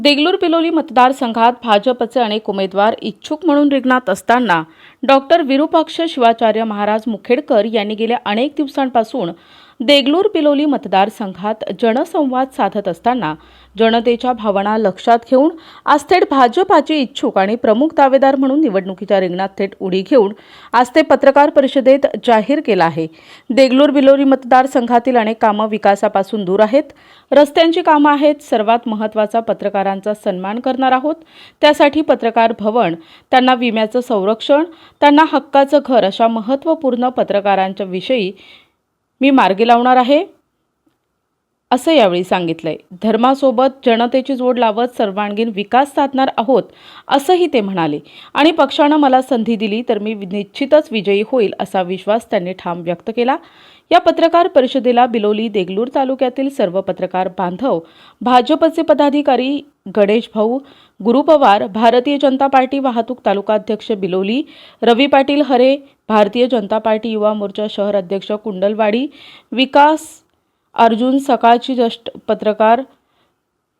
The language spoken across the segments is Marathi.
देगलूर पिलोली मतदारसंघात भाजपचे अनेक उमेदवार इच्छुक म्हणून रिंगणात असताना डॉक्टर विरुपाक्ष शिवाचार्य महाराज मुखेडकर यांनी गेल्या अनेक दिवसांपासून देगलूर पिलोली मतदारसंघात जनसंवाद साधत असताना जनतेच्या भावना लक्षात घेऊन आज थेट भाजपाचे इच्छुक आणि प्रमुख दावेदार म्हणून निवडणुकीच्या रिंगणात थेट उडी घेऊन आज ते पत्रकार परिषदेत जाहीर केला आहे. देगलूर बिलोरी मतदारसंघातील अनेक कामं विकासापासून दूर आहेत. रस्त्यांची कामं आहेत. सर्वात महत्त्वाचा पत्रकारांचा सन्मान करणार आहोत. त्यासाठी पत्रकार भवन त्यांना विम्याचं संरक्षण त्यांना हक्काचं घर अशा महत्त्वपूर्ण पत्रकारांच्या विषयी मी मार्गी लावणार आहे? असं यावेळी सांगितलंय. धर्मासोबत जनतेची जोड लावत सर्वांगीण विकास साधणार आहोत असंही ते म्हणाले. आणि पक्षानं मला संधी दिली तर मी निश्चितच विजयी होईल असा विश्वास त्यांनी ठाम व्यक्त केला. या पत्रकार परिषदेला बिलोली देगलूर तालुक्यातील सर्व पत्रकार बांधव भाजपचे पदाधिकारी गणेश भाऊ गुरु पवार भारतीय जनता पार्टी वाहतूक तालुकाध्यक्ष बिलोली रवी पाटील हरे भारतीय जनता पार्टी युवा मोर्चा शहर अध्यक्ष कुंडलवाडी विकास अर्जुन सकाळची जस्ट पत्रकार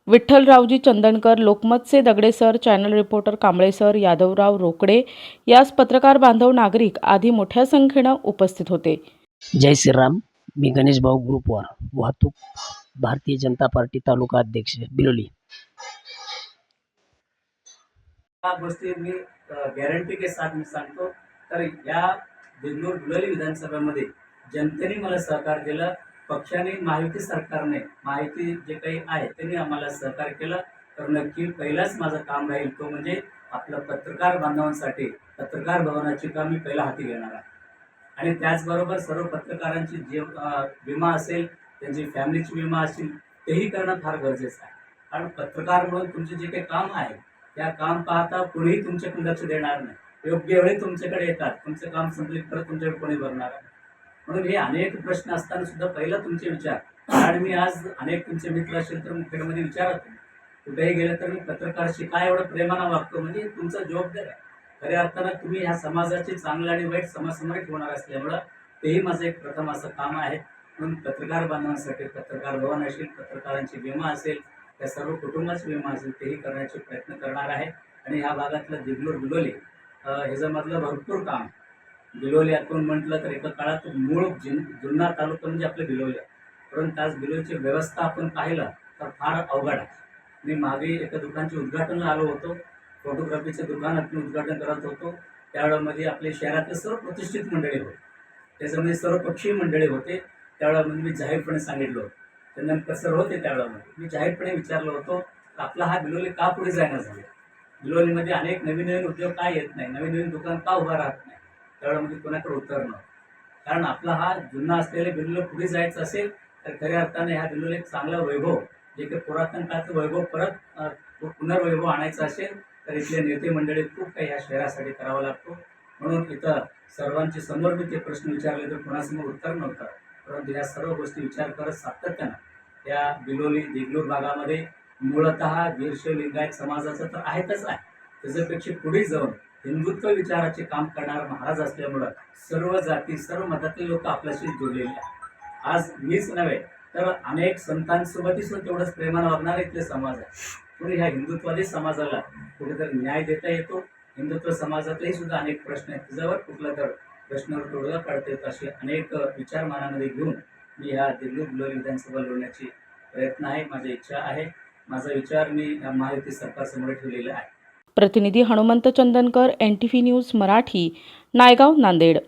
Vithalraoji Chandankar लोकमतचे Dagde sir channel reporter Kamble sir Yadavrao Rokade यास पत्रकार बांधव नागरिक आदी मोठ्या संख्येनं उपस्थित होते. जय श्रीराम मी गणेश भाऊ ग्रुपवर वाहतूक भारतीय जनता पार्टी तालुका अध्यक्ष बिलोली. या गोष्टी मी गॅरंटी के साथ मी सांगतो. तर या देगलूर बिलोली विधानसभेमध्ये जनतेने मला सहकार केलं पक्षाने माहिती सरकारने माहिती जे काही आहे त्यांनी आम्हाला सहकार्य केलं. तर नक्की पहिलाच माझं काम राहील तो म्हणजे आपलं पत्रकार बांधवांसाठी पत्रकार भवनाची काम मी पहिला हाती घेणार आहे. आणि त्याचबरोबर सर्व पत्रकारांची जे विमा असेल त्यांची फॅमिलीची विमा असेल तेही करणं फार गरजेचं आहे. कारण पत्रकार म्हणून तुमचे जे काही काम आहे त्या काम पाहता कोणीही तुमच्याकडे लक्ष देणार नाही. योग्य वेळी तुमच्याकडे येतात. तुमचं काम संपले परत तुमच्याकडे कोणी भरणार म्हणून हे अनेक प्रश्न असताना सुद्धा पहिला तुमचे विचार. आणि मी आज अनेक तुमचे मित्र असेल तर मुख्यमध्ये विचारत कुठेही गेलं तर मी पत्रकारशी काय एवढं प्रेमानं वागतो? म्हणजे तुमचा जबाबदार आहे. खऱ्या अर्थानं तुम्ही ह्या समाजाची चांगलं आणि वाईट समाजसमोर ठेवणार असल्यामुळं तेही माझं एक प्रथम असं काम आहे. म्हणून पत्रकार बांधवांसाठी पत्रकार भवन असेल पत्रकारांची विमा असेल त्या सर्व कुटुंबाची विमा असेल तेही करण्याचे प्रयत्न करणार आहे. आणि ह्या भागातलं दिगलोर बिलोली ह्याचं ह्याच्यामधलं भरपूर काम. बिलोली आपण म्हटलं तर एका काळात मूळ जिन जुन्नर तालुका म्हणजे आपलं बिलोली. आहे परंतु आज बिलोलीची व्यवस्था आपण पाहिलं तर फार अवघड आहे. मी मागे एका दुकानचे उद्घाटनला आलो होतो. फोटोग्राफीचं दुकान आपण उद्घाटन करत होतो. त्यावेळेमध्ये आपले शहरातले सर्व प्रतिष्ठित मंडळी होते. त्याच्यामध्ये सर्व पक्षीय मंडळी होते. त्यावेळेमध्ये मी जाहीरपणे सांगितलं होतं. चंदनकर सर होते त्यावेळेला. मी जाहीरपणे विचारलं होतो आपला हा बिलोली का पुढे जायना झाला? बिलोलीमध्ये अनेक नवीन नवीन उद्योग का येत नाही? नवीन नवीन दुकान का उभा राहत नाही? त्यावेळेमध्ये कोणाकडे उत्तर नव्हतं. कारण आपला हा जुना असलेले बिलोली पुढे जायचं असेल तर खऱ्या अर्थाने ह्या बिलोली एक चांगला वैभव जे काही पुरातन काळचं वैभव परत पुनर्वैभव आणायचं असेल तर इथले नेते मंडळी खूप काही ह्या शहरासाठी करावा लागतो. म्हणून इथं सर्वांचे समोर मी ते प्रश्न विचारले तर कोणासमोर उत्तर नव्हतं. परंतु या सर्व गोष्टी विचार करत सातत्यानं या बिलोली देगलूर भागामध्ये मूळतः वीरशैव लिंगायत समाजाचं तर आहेतच आहे. त्याच्यापेक्षा पुढे जाऊन हिंदुत्व विचाराचे काम करणारा महाराज असल्यामुळं सर्व जाती सर्व मतातील लोक आपल्याशी जोडलेले आहेत. आज मीच नव्हे तर अनेक संतांसोबतही सुद्धा तेवढंच प्रेमानं वागणारे इथले समाज आहे. पुढे ह्या हिंदुत्वादी समाजाला कुठेतरी न्याय देता येतो. हिंदुत्व समाजातही सुद्धा अनेक प्रश्न आहेत. त्याच्यावर कुठला तर प्रश्नावर तोडगा काढता असे अनेक विचार मनामध्ये घेऊन मी ह्या दिल्ली बिलोली विधानसभा लढण्याची प्रयत्न आहे माझी इच्छा आहे. माझा विचार मी या महायुती सरकारसमोर ठेवलेला आहे. प्रतिनिधी Hanumant Chandankar N T V news Marathi Naigaon Nanded.